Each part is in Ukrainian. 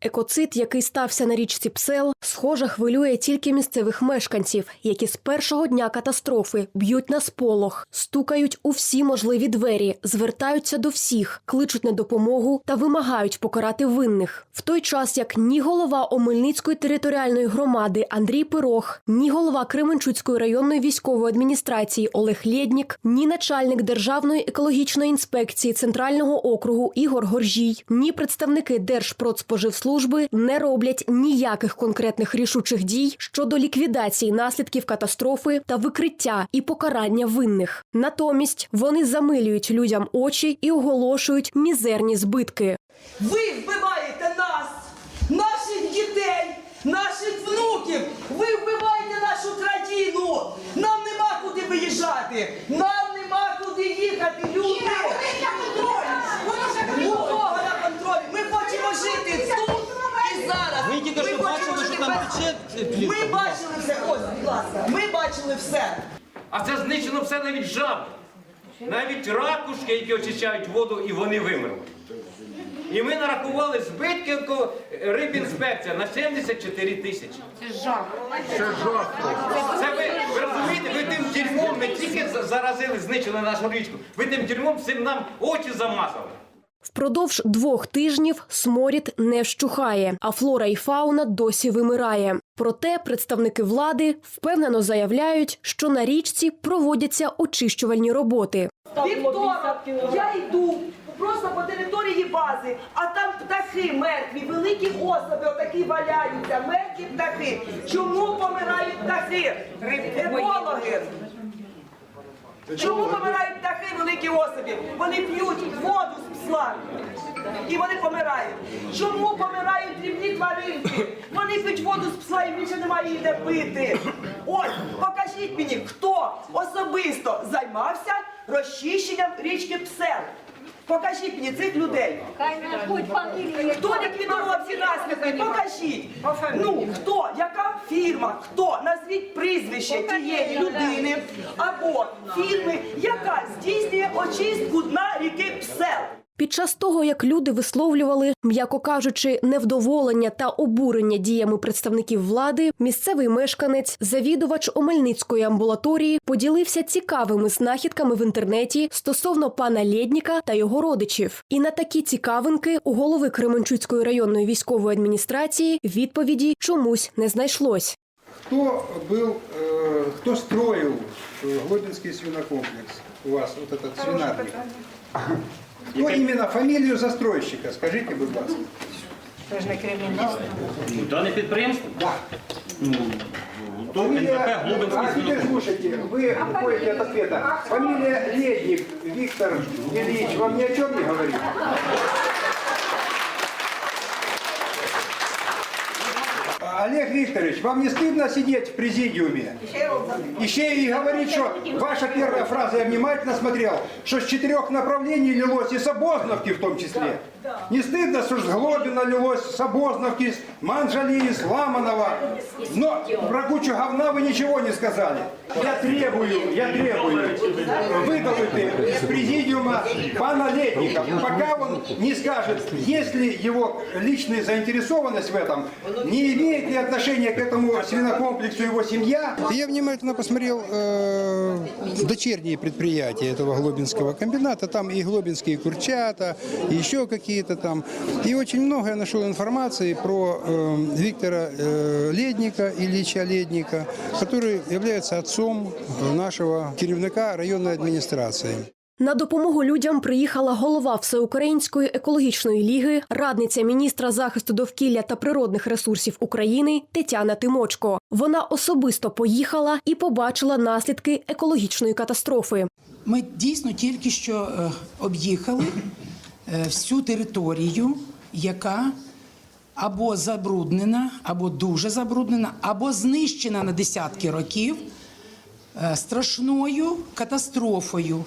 Екоцид, який стався на річці Псел, схоже, хвилює тільки місцевих мешканців, які з першого дня катастрофи б'ють на сполох, стукають у всі можливі двері, звертаються до всіх, кличуть на допомогу та вимагають покарати винних. В той час як ні голова Омельницької територіальної громади Андрій Пирог, ні голова Кременчуцької районної військової адміністрації Олег Лєднік, ні начальник Державної екологічної інспекції Центрального округу Ігор Горжій, ні представники Держпродспоживслужби не роблять ніяких конкретних рішучих дій щодо ліквідації наслідків катастрофи та викриття і покарання винних. Натомість вони замилюють людям очі і оголошують мізерні збитки. Ви вбиваєте нас, наших дітей, наших внуків. Ви вбиваєте нашу країну. Нам нема куди виїжджати. Нам нема куди їхати. Люди. У кого на контролі? Ми хочемо жити тут і зараз. Ви тільки що хочемо бачили, що жити там без- тече плівка? Ми бачили все. Ось, будь ласка, ми бачили все. А це знищено все навіть жаби. Навіть ракушки, які очищають воду, і вони вимерли. І ми нарахували збитки рибінспекція на 74 тисячі. Це жах. Це жах. Це ви, ви розумієте, ви тим дерьмом не тільки заразили, знищили нашу річку, ви тим дерьмом всім нам очі замазали. Впродовж двох тижнів сморід не вщухає, а флора і фауна досі вимирає. Проте представники влади впевнено заявляють, що на річці проводяться очищувальні роботи. Вівторок я йду просто по території бази, а там птахи мертві, великі особи отакі валяються, мертві птахи. Чому помирають птахи? Екологи. Чому помирають великі особи? Вони п'ють воду з псла. І вони помирають. Чому помирають дрібні тваринки? Вони п'ють воду з псла і більше немає її де пити. Ось, покажіть мені, хто особисто займався розчищенням річки Псел. Покажіть мені цих людей. Хто ліквідував ці наслідки? Покажіть. Ну, хто, яка фірма, хто, назвіть прізвище тієї людини або фірми, яка здійснює очистку дна ріки Псел. Під час того, як люди висловлювали, м'яко кажучи, невдоволення та обурення діями представників влади, місцевий мешканець, завідувач Омельницької амбулаторії, поділився цікавими знахідками в інтернеті стосовно пана Лєдніка та його родичів. І на такі цікавинки у голови Кременчуцької районної військової адміністрації відповіді чомусь не знайшлось. Кто был, э, кто строил э, Глобинский свинокомплекс? У вас вот этот свинарник. Кто именно фамилию застройщика? Скажите, будь ласка. Дане підприємство? Да. То НП Глубинський А теперь слушайте, вы уходите от ответа. Фамилия Ледник Виктор Ильич вам ни о чем не говорит? Олег Викторович, вам не стыдно сидеть в президиуме? Еще и говорить, что ваша первая фраза, я внимательно смотрел, что с четырех направлений лилось и с Обозновки в том числе. Не стыдно, что с Глобина лилось, с Обозновки, с Манжали, с Ламанова. Но про кучу говна вы ничего не сказали. Я требую, я требую выдолбить из президиума пана Летника, пока он не скажет, есть ли его личная заинтересованность в этом, не имеет ли отношения к этому свинокомплексу его семья. Я внимательно посмотрел э, дочерние предприятия этого Глобинского комбината. Там и Глобинские курчата, и еще какие-то там. И очень много я нашел информации про э, Виктора э, Ледника, Ильича Ледника, который является отцом э, нашего керівника районной администрации. На допомогу людям приїхала голова Всеукраїнської екологічної ліги, радниця міністра захисту довкілля та природних ресурсів України Тетяна Тимочко. Вона особисто поїхала і побачила наслідки екологічної катастрофи. Ми дійсно тільки що е, об'їхали е, всю територію, яка або забруднена, або дуже забруднена, або знищена на десятки років е, страшною катастрофою,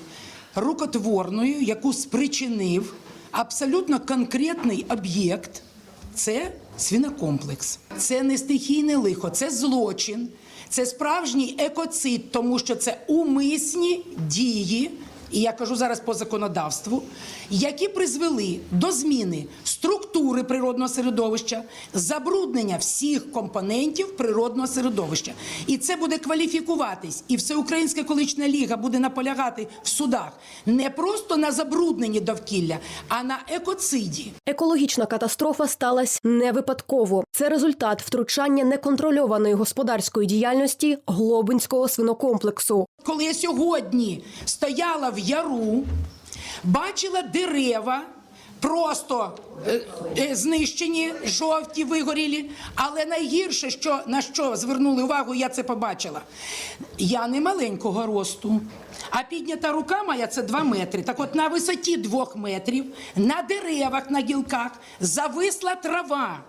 рукотворною, яку спричинив абсолютно конкретний об'єкт. Це свинокомплекс. Це не стихійне лихо, це злочин, це справжній екоцид, тому що це умисні дії і я кажу зараз по законодавству, які призвели до зміни структури природного середовища, забруднення всіх компонентів природного середовища. І це буде кваліфікуватись, і Всеукраїнська екологічна ліга буде наполягати в судах не просто на забрудненні довкілля, а на екоциді. Екологічна катастрофа сталася не випадково. Це результат втручання неконтрольованої господарської діяльності глобинського свинокомплексу. Коли я сьогодні стояла в яру, бачила дерева. Просто е, е, знищені, жовті, вигорілі. Але найгірше, що на що звернули увагу, я це побачила. Я не маленького росту, а піднята рука моя це 2 метри. Так от на висоті 2 метрів, на деревах, на гілках зависла трава.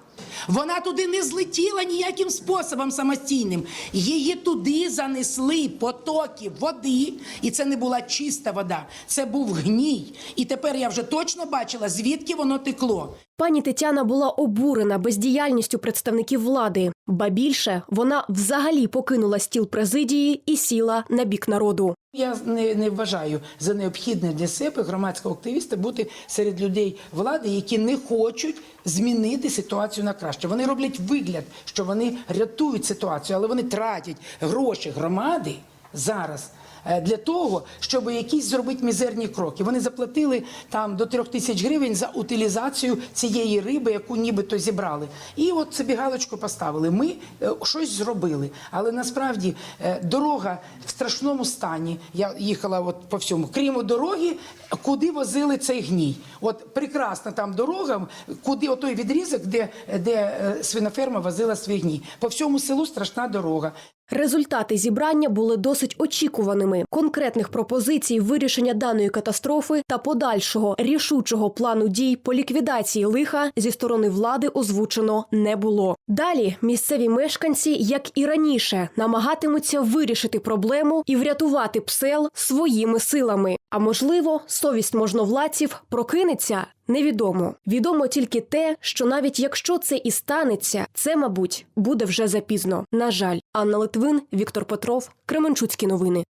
Вона туди не злетіла ніяким способом самостійним. Її туди занесли потоки води, і це не була чиста вода, це був гній. І тепер я вже точно бачила, звідки воно текло. Пані Тетяна була обурена бездіяльністю представників влади. Ба більше вона взагалі покинула стіл президії і сіла на бік народу. Я не, не вважаю за необхідне для себе громадського активіста бути серед людей влади, які не хочуть змінити ситуацію на краще. Вони роблять вигляд, що вони рятують ситуацію, але вони тратять гроші громади зараз. Е, Для того, щоб якісь зробити мізерні кроки. Вони заплатили там до трьох тисяч гривень за утилізацію цієї риби, яку нібито зібрали. І от собі галочку поставили. Ми е, щось зробили. Але насправді е, дорога в страшному стані. Я їхала от по всьому. Крім дороги, куди возили цей гній. От прекрасна там дорога, куди отой відрізок, де, де свиноферма возила свій гній. По всьому селу страшна дорога. Результати зібрання були досить очікуваними. Конкретних пропозицій вирішення даної катастрофи та подальшого рішучого плану дій по ліквідації лиха зі сторони влади озвучено не було. Далі місцеві мешканці, як і раніше, намагатимуться вирішити проблему і врятувати псел своїми силами. А можливо, совість можновладців прокинеться. Невідомо. Відомо тільки те, що навіть якщо це і станеться, це, мабуть, буде вже запізно. На жаль, Анна Литвин, Віктор Петров, Кременчуцькі новини.